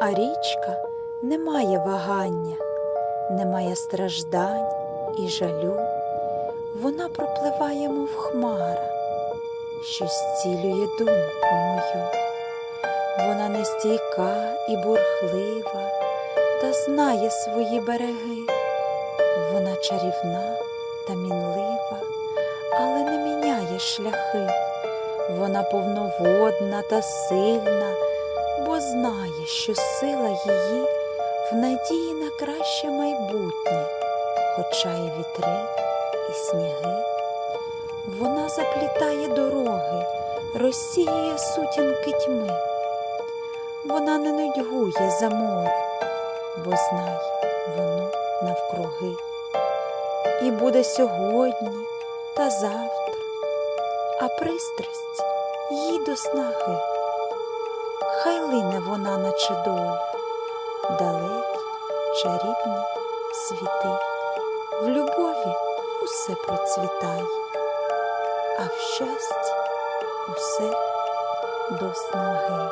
А річка не має вагання, не має страждань і жалю. Вона пропливає, мов хмара, що зцілює думку мою. Вона нестійка і бурхлива, та знає свої береги. Вона чарівна та мінлива, але не міняє шляхи. Вона повноводна та сильна, бо знає, що сила її в надії на краще майбутнє, хоча і вітри, і сніги. Вона заплітає дороги, розсіює сутінки тьми. Вона не нудьгує за море, бо знає воно навкруги. І буде сьогодні та завтра, а пристрасть їй до снаги. Лине вона, наче доля, далекі чарівні світи. В любові усе процвітає, а в щасті усе до снаги.